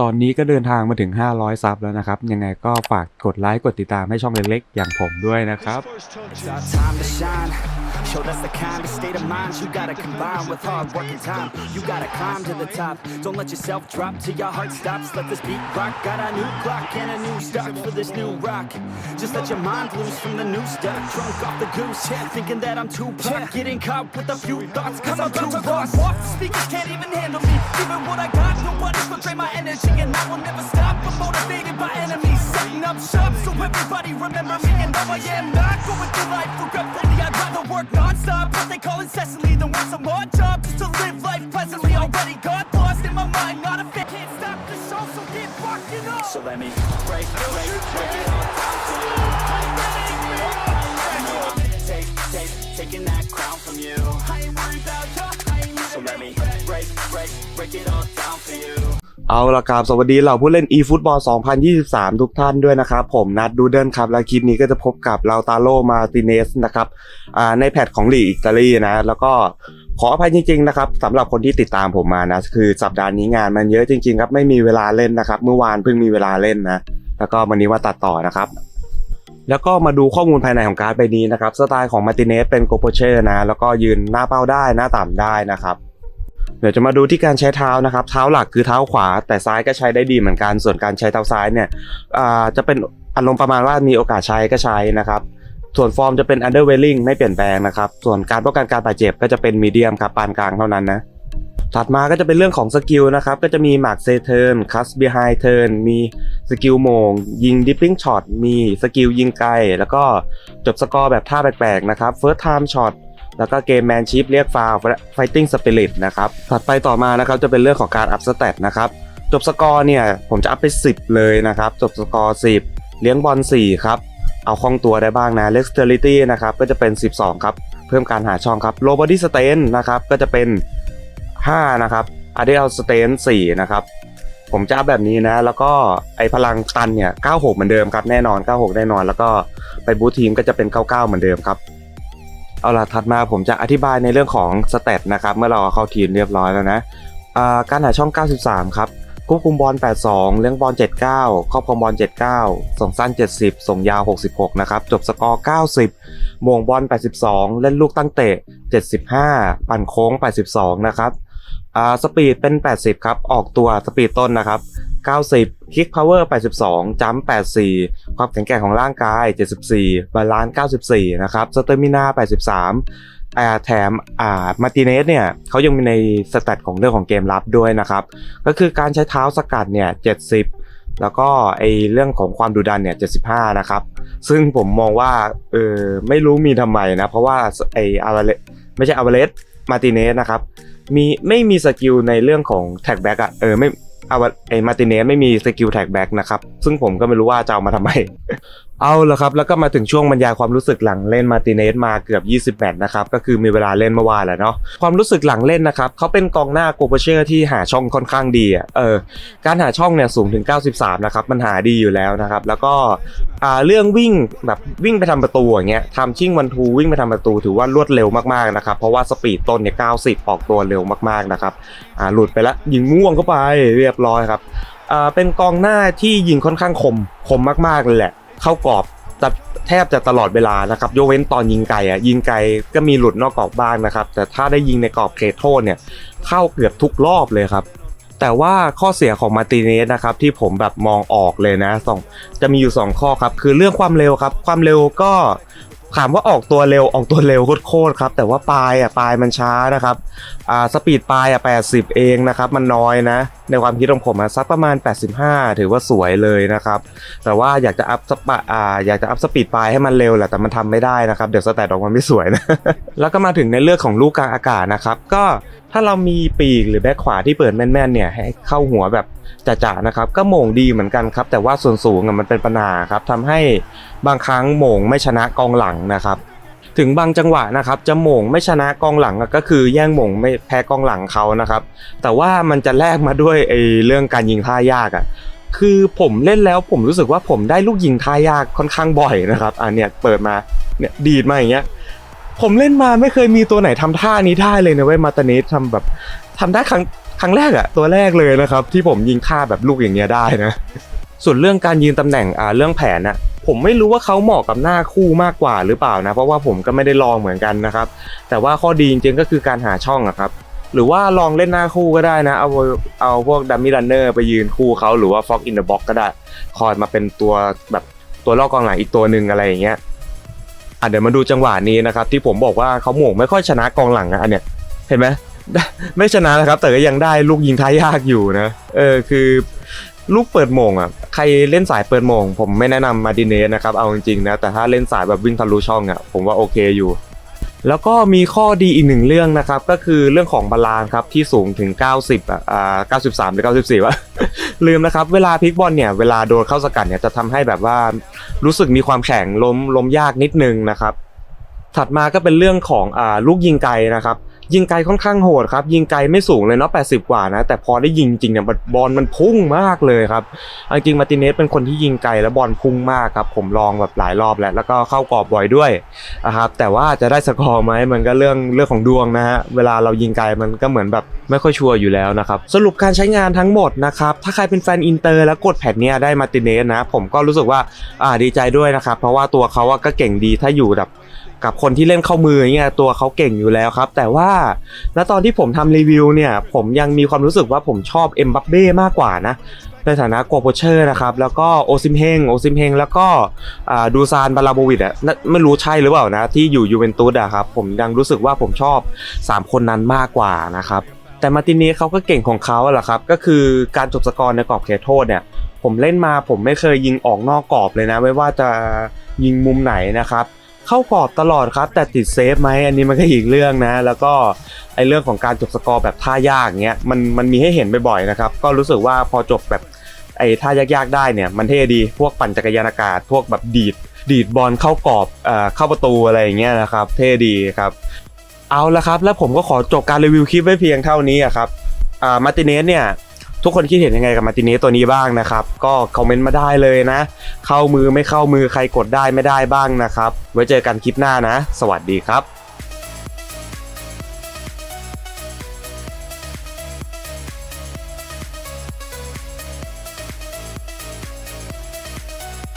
ตอนนี้ก็เดินทางมาถึง 500 ซับแล้วนะครับ ยังไงก็ฝากกดไลค์ กดติดตามให้ช่องเล็กๆ อย่างผมด้วยนะครับ It's our time to shine. Show that's the kind of state of mind you gotta combine with hard work and time. You gotta climb to the top. Don't let yourself drop till your heart stops. Let this beat rock. Got a new clock and a new start for this new rock. Just let your mind loose from the new stuff. Drunk off the goose, yeah, thinking that I'm too pop. Getting caught with a few thoughts, cause I'm too lost. Off, speakers can't even handle me. Giving what I got, nobody's gonna drain my energy. And I will never stop. I'm motivated by enemies. Setting up shop so everybody remember me. And no, I am not going through life regretfully. I'd rather work non-stop. What they call incessantly than work some more job just to live life pleasantly. Already got lost in my mind, not a fit. Can't stop the show, so get rocking up. So let me break, break, break it all down for you. Take, take, taking that crown from you. I ain't worried about you. I ain't So let me break, break, break it all down for you. เอาละครับสวัสดีเหล่าผู้เล่น eFootball 2023 ทุกท่านด้วยนะครับ ผมนัดดูเดินครับ และคลิปนี้ก็จะพบกับเราตาโลมาติเนสนะครับในแพทของลีกอิตาลีนะ แล้วก็ขออภัยจริงๆนะครับสำหรับคนที่ติดตามผมมานะ คือสัปดาห์นี้งานมันเยอะจริงๆครับไม่มีเวลาเล่นนะครับ เมื่อวานเพิ่งมีเวลาเล่นนะ แล้วก็วันนี้มาตัดต่อนะครับแล้วก็มาดูข้อมูลภายในของการ์ดใบนี้นะครับสไตล์ของมาติเนสเป็นโกโปเชอร์นะแล้วก็ยืนหน้าเป้าได้หน้าต่ำได้นะครับ ดี๋ยวจะมาดูที่การใช้เท้านะครับ เท้าหลักคือเท้าขวา แต่ซ้ายก็ใช้ได้ดีเหมือนกัน ส่วนการใช้เท้าซ้ายเนี่ยจะเป็นอารมณ์ประมาณว่ามีโอกาสใช้ก็ใช้นะครับ ส่วนฟอร์มจะเป็น underwhelming ไม่เปลี่ยนแปลงนะครับ ส่วนการป้องกันการบาดเจ็บก็จะเป็นมีเดียมครับปานกลางเท่านั้นนะถัดมาก็จะเป็นเรื่องของสกิลนะครับ ก็จะมีหมากเซเทิร์นคัส behind turn มีสกิลโมง ยิง dipping shot มีสกิลยิงไกล แล้วก็จบสกอร์แบบท่าแปลกๆนะครับ first time shot แล้วก็เกมแมนชิพเรียกฟาวและ fighting spirit นะครับ ถัดไปต่อมานะครับจะเป็นเรื่องของการอัพสเตตนะครับ จบสกอร์เนี่ย ผมจะอัพไป 10 เลยนะครับ จบสกอร์ 10 เลี้ยงบอล 4 ครับ เอาคล่องตัวได้บ้างนะ dexterity นะครับ ก็จะเป็น 12 ครับ เพิ่มการหาช่องครับ low body strain นะครับ ก็จะเป็น 5 นะครับ ideal strain 4นะครับ ผมจะอัพแบบนี้นะ แล้วก็ไอพลังตันเนี่ย 96 เหมือนเดิมครับ แน่นอน 96 แน่นอน แล้วก็ไปบูททีมก็จะเป็น 99 เหมือนเดิมครับ เอาล่ะถัดมาผมจะอธิบายในเรื่องของสเตตนะครับเมื่อเราเข้าทีมเรียบร้อยแล้วนะการหาช่อง 93 ครับควบคุมบอล 82 เลี้ยงบอล 79 ครอบครองบอล 79 ส่งสั้น 70 ส่งยาว 66 นะครับ จบสกอร์ 90โมงบอล 82 เล่นลูกตั้งเตะ 75 ปั่นโค้ง 82 นะครับ อ่า สปีดเป็น 80 ครับ ออกตัวสปีดต้นนะครับ 90คิกพาวเวอร์82จัมป์84 ความแข็งแกร่งของร่างกาย 74 บาลานซ์94 นะครับสเตอร์มินา83อ่าแถมอ่ามาติเนสเนี่ยเขายังมีในสแตทของเรื่องของเกมรับด้วยนะครับ ก็คือการใช้เท้าสกัดเนี่ย 70 แล้วก็ไอเรื่องของความดุดันเนี่ย 75 นะครับ ซึ่งผมมองว่าเออไม่รู้มีทำไมนะ เพราะว่าไออาร์เลไม่ใช่อาร์เลสมาติเนสนะครับมีไม่มีสกิลในเรื่องของแท็กแบ็กอะเออไม่ อาไอมาติเนสไม่มีสกิลแท็กแบ็กนะครับ ซึ่งผมก็ไม่รู้ว่าจะเอามาทำไมเอาละครับ แล้วก็มาถึงช่วงบรรยายความรู้สึกหลังเล่นมาติเนสมาเกือบ 20 แมตช์นะครับก็คือมีเวลาเล่นเมื่อวานแหละเนาะความรู้สึกหลังเล่นนะครับเขาเป็นกองหน้าโกโปเชอร์ที่หาช่องค่อนข้างดีอะเออการหาช่องเนี่ยสูงถึง 93 นะครับมันหาดีอยู่แล้วนะครับ แล้วก็อ่าเรื่องวิ่งแบบวิ่งไปทำประตูอย่างเงี้ยทำชิ่งวันทูวิ่งไปทำประตูถือว่ารวดเร็วมากๆนะครับเพราะว่าสปีดต้นเนี่ย 90 ออกตัวเร็วมากๆนะครับอ่าหลุดไปแล้วยิงม่วงเข้าไปเรียบร้อยครับอ่าเป็นกองหน้าที่ยิงค่อนข้างคมคมมากๆเลยแหละ เข้ากรอบแทบจะตลอดเวลานะครับยกเว้นตอนยิงไกลอะยิงไกลก็มีหลุดนอกกรอบบ้างนะครับ แต่ถ้าได้ยิงในกรอบเขตโทษเนี่ยเข้าเกือบทุกรอบเลยครับแต่ว่าข้อเสียของมาติเนสนะครับที่ผมแบบมองออกเลยนะสองจะมีอยู่ 2 ข้อครับคือเรื่องความเร็วครับ ความเร็วก็ถามว่าออกตัวเร็วออกตัวเร็วโคตรครับ แต่ว่าปลายอะปลายมันช้านะครับอ่าสปีดปลายอะ80 เองนะครับ มันน้อยนะในความคิดของผมอะสักประมาณ 85 ถือว่าสวยเลยนะครับ แต่ว่าอยากจะอัพสปะอ่าอยากจะอัพสปีดปายให้มันเร็วแหละแต่มันทำไม่ได้นะครับ เดี๋ยวสแตทออกมาไม่สวยนะ แล้วก็มาถึงในเรื่องของลูกกลางอากาศนะครับ ก็ถ้าเรามีปีกหรือแบ็คขวาที่เปิดแม่นๆเนี่ยให้เข้าหัวแบบจ่าๆนะครับ ก็โหม่งดีเหมือนกันครับ แต่ว่าส่วนสูงมันเป็นปัญหาครับทำให้บางครั้งโหม่งไม่ชนะกองหลังนะครับ ถึงบางจังหวะนะครับจะหม่งไม่ชนะกองหลังก็คือแย่งหม่งไม่แพ้กองหลังเขานะครับ แต่ว่ามันจะแลกมาด้วยไอ้เรื่องการยิงท่ายากอะคือผมเล่นแล้วผมรู้สึกว่าผมได้ลูกยิงท่ายากค่อนข้างบ่อยนะครับอันเนี้ยเปิดมาเนี่ยดีดมาอย่างเงี้ยผมเล่นมาไม่เคยมีตัวไหนทำท่านี้ได้เลยนะเว้ยมาตาเนสทำแบบทำได้ครั้งครั้งแรกอะตัวแรกเลยนะครับ ที่ผมยิงท่าแบบลูกอย่างเงี้ยได้นะส่วนเรื่องการยืนตำแหน่งอ่าเรื่องแผนอะ ผมไม่รู้ว่าเขาเหมาะกับหน้าคู่มากกว่าหรือเปล่านะ เพราะว่าผมก็ไม่ได้ลองเหมือนกันนะครับ แต่ว่าข้อดีจริงๆก็คือการหาช่องอะครับ หรือว่าลองเล่นหน้าคู่ก็ได้นะ เอาเอาพวกดัมมี่รันเนอร์ไปยืนคู่เขาหรือว่าฟ็อกอินเดอะบ็อกก็ได้ คอยมาเป็นตัวแบบตัวลอกกองหลังอีกตัวหนึ่งอะไรอย่างเงี้ยอะเดี๋ยวมาดูจังหวะนี้นะครับ ที่ผมบอกว่าเขาหม่งไม่ค่อยชนะกองหลังอะอันเนี้ยเห็นไหมไม่ชนะนะครับ แต่ก็ยังได้ลูกยิงท้ายยากอยู่นะ เออคือ ลูกเปิดโมงอะใครเล่นสายเปิดโมง ผมไม่แนะนำมาดิเนสนะครับเอาจริงๆนะแต่ถ้าเล่นสายแบบวิ่งทะลุช่องอะผมว่าโอเคอยู่ แล้วก็มีข้อดีอีกหนึ่งเรื่องนะครับ ก็คือเรื่องของบาลานซ์ครับที่สูงถึง 90อะอ่า93 หรือ 94วะลืมนะครับ เวลาพลิกบอลเนี่ยเวลาโดนเข้าสกัดเนี่ยจะทำให้แบบว่ารู้สึกมีความแข็งล้มล้มยากนิดนึงนะครับ ถัดมาก็เป็นเรื่องของอ่าลูกยิงไกลนะครับ ยิงไกลค่อนข้างโหดครับยิงไกลไม่สูงเลยเนาะ80 กว่านะ แต่พอได้ยิงจริงเนี่ยบอลมันพุ่งมากเลยครับจริงมาติเนสเป็นคนที่ยิงไกลแล้วบอลพุ่งมากครับผมลองแบบหลายรอบแล้วแล้วก็เข้ากรอบบ่อยด้วยนะครับแต่ว่าจะได้สกอร์ไหมมันก็เรื่องเรื่องของดวงนะฮะเวลาเรายิงไกลมันก็เหมือนแบบไม่ค่อยชัวร์อยู่แล้วนะครับสรุปการใช้งานทั้งหมดนะครับถ้าใครเป็นแฟนอินเตอร์แล้วกดแพทเนี้ยได้มาติเนสนะผมก็รู้สึกว่าอ่าดีใจด้วยนะครับเพราะว่าตัวเขาก็เก่งดีถ้าอยู่แบบ กับคนที่เล่นเข้ามือเงี้ยตัวเขาเก่งอยู่แล้วครับ แต่ว่าณตอนที่ผมทำรีวิวเนี่ย ผมยังมีความรู้สึกว่าผมชอบเอ็มบัปเบ้มากกว่านะในฐานะโกโปเชอร์นะครับ แล้วก็โอซิมเฮงโอซิมเฮงแล้วก็ดูซานบาลาโบวิดอะน่าไม่รู้ใช่หรือเปล่านะ ที่อยู่ยูเวนตุสอะครับผมยังรู้สึกว่าผมชอบ 3 คนนั้นมากกว่านะครับ แต่มาตินสเขาก็เก่งของเขาแหละครับ ก็คือการจบสกอร์ในกรอบเขตโทษเนี่ย ผมเล่นมาผมไม่เคยยิงออกนอกกรอบเลยนะ ไม่ว่าจะยิงมุมไหนนะครับ เข้ากรอบตลอดครับ แต่ติดเซฟไหมอันนี้มันก็อีกเรื่องนะ แล้วก็ไอเรื่องของการจบสกอร์แบบท่ายากเงี้ยมันมันมีให้เห็นบ่อยๆนะครับ ก็รู้สึกว่าพอจบแบบไอท่ายากๆได้เนี่ยมันเท่ดีพวกปั่นจักรยานอากาศพวกแบบดีด ดีดบอลเข้ากรอบเอ่อเข้าประตูอะไรอย่างเงี้ยนะครับเท่ดีครับ เอาละครับ แล้วผมก็ขอจบการรีวิวคลิปไว้เพียงเท่านี้ครับอ่ามาร์ติเนสเนี่ย ทุกคนคิดเห็นยังไงกับมาติเนสตัวนี้บ้างนะครับ ก็คอมเมนต์มาได้เลยนะ เข้ามือไม่เข้ามือใครกดได้ไม่ได้บ้างนะครับ ไว้เจอกันคลิปหน้านะ สวัสดีครับ